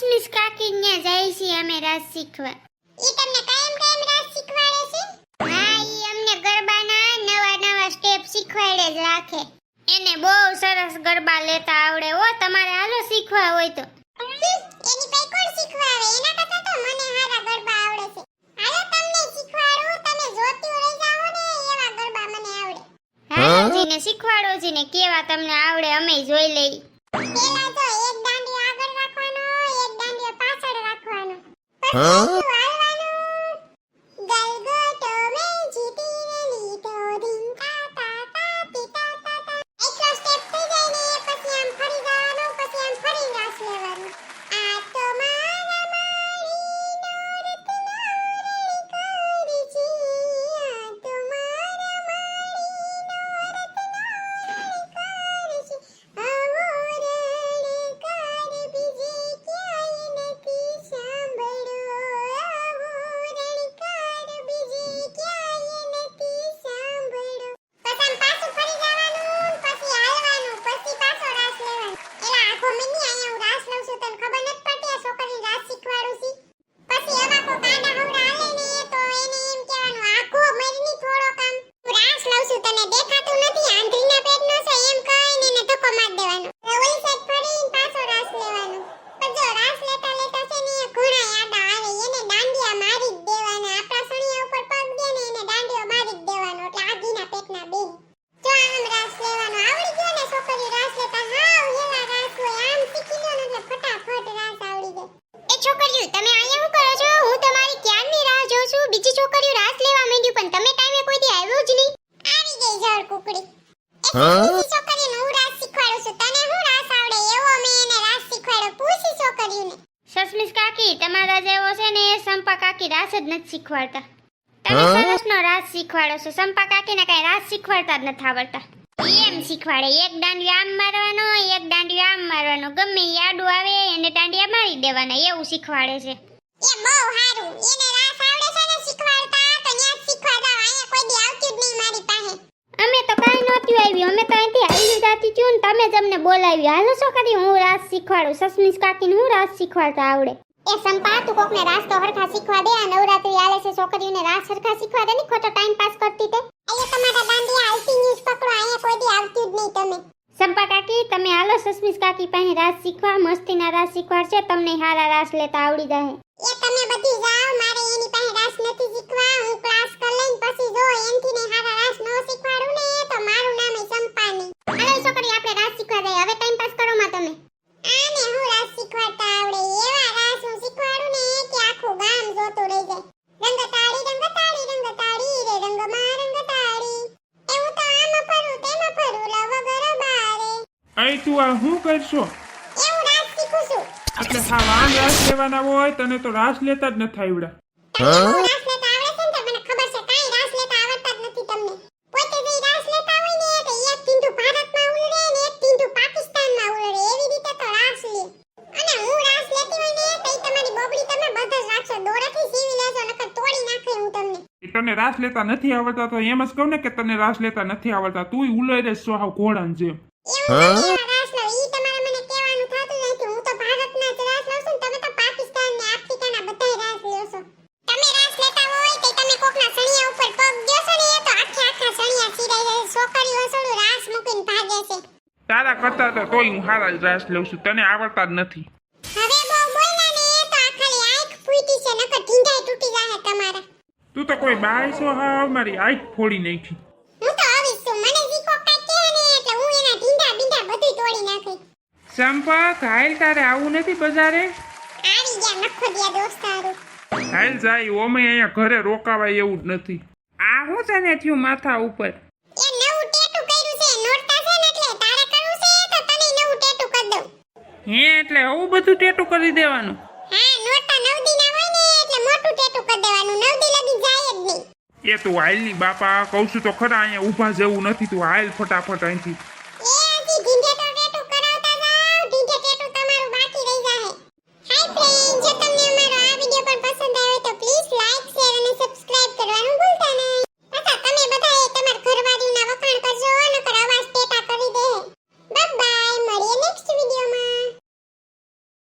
સસમીસ કાકી ને જાય છે અમે રાસ શીખવા. ઈ તમને કાયમ કાયમ રાસ શીખવાડે છે? હા ઈ અમને ગરબાના નવા નવા સ્ટેપ શીખવાડે જ રાખે. એને બહુ સરસ ગરબા લેતા આવડે હો તમારે હાલો શીખવા હોય તો. એની પાસે કોણ શીખવાડે? એના કરતા તો મને હારા ગરબા આવડે છે. હાલો તમને શીખવાડું તમે જોતી રહી જાઓ ને એવા ગરબા મને આવડે. હા જીને શીખવાડો જીને કેવા તમને આવડે અમે જોઈ લઈ પેલા તો એક દાંડિયો Huh? હું? રાસ શીખવાડું છું. તને હું રાસ આવડે? એવો મેં એને રાસ શીખવાડ્યો. પૂછી છોકરીઓને સસમીસ કાકી તમારા જેવો છે ને સંપા કાકી રાસ જ નથી શીખવાડતા. તમે સરસનો રાસ શીખવાડો છો. સંપા કાકીને કઈ રાસ શીખવાડતા જ નથી આવડતા. એમ શીખવાડે. એક દાંડિયો આમ મારવાનો એક દાંડિયો આમ મારવાનો. ગમે આડું આવે એને દાંડિયા મારી દેવાના. એવું શીખવાડે છે. એ બહુ સારું. એને રાસ બોલાવ્યું હાલો છો કરી હું રાસ શીખવાડું. સસમીસ કાકીને હું રાસ શીખવાડતા આવડે. એ સંપા તું કોકને રાસ તો હરખા શીખવા દે. આ નવરાત્રી આલે છે છોકરીઓને રાસ હરખા શીખવા દે. ને ખોટો ટાઈમ પાસ કરતી તે. અહીંયા તમારા દાંડિયા આલતી ન્યૂઝ પકડો અહીંયા કોઈ દી આવતી જ નહીં તમે. સંપા કાકી તમે હાલો સસમીસ કાકી પાસે રાસ શીખવા. મસ્તીના રાસ શીખવાડશે તમને હારા રાસ લેતા આવડી જાય અહીં તું આ શું કરશો? એટલે હા વાન રાસ લેવાના હોય તને તો રાસ લેતા જ નથી આવડ્યા તો તો તો તો તને રાસ લેતા નથી આવડતા તો એમ જ કહું ને કે તને રાસ લેતા નથી આવડતા. તુંય ઉલરે રે હાવ ઘોડાની જેમ. એવું નથી રાસ લો ઈ તમારે મને કહેવાનું થાતું નથી. હું તો ભારતના જ રાસ લઉં છું ને તમે તો પાકિસ્તાન ને આફ્રિકાના બધાય રાસ લ્યો છો. તમે રાસ લેતા હોય તો તમે કોકના સણિયા ઉપર પગ દ્યો છો ને તો આખે આખા સણિયા ચીરાઈ જાય છોકરીઓ હસડું રાસ મૂકીને ભાગે છે. તારા કરતા તો તોય હું હારા જ રાસ લઉં છું. તને આવડતા જ નથી. હવે બહુ બોલ્યા ને તો આ ખાલી આંખ ફૂટી છે નકર ઢીંઢાઈ તૂટી જાહે તમારા. તું તો કોઈ બાય છો હા મારી આંખ ફોડી નાખી. સંપા ઘાયલ તારે આવું નથી બજારે? આવી ગયા નખો દિયા દોસ્તારો હાલ જાય ઓમે અહીંયા ઘરે રોકાવાય એવું જ નથી. આ હું છે ને થયું માથા ઉપર? એ નવું ટેટુ કર્યું છે નોરતા છે ને એટલે તારે કરવું છે તો તને નવું ટેટુ કરી દઉં. હે એટલે આવું બધું ટેટું કરી દેવાનું? હા નોરતા નવ દી ના હોય ને એટલે મોટું ટેટુ કરી દેવાનું. નવ દી લગી જાય જ નહીં. એ તું હાલની બાપા કહું છું તો ખરા અહીંયા ઊભા જેવું નથી તું હાલ ફટાફટ અહીંથી.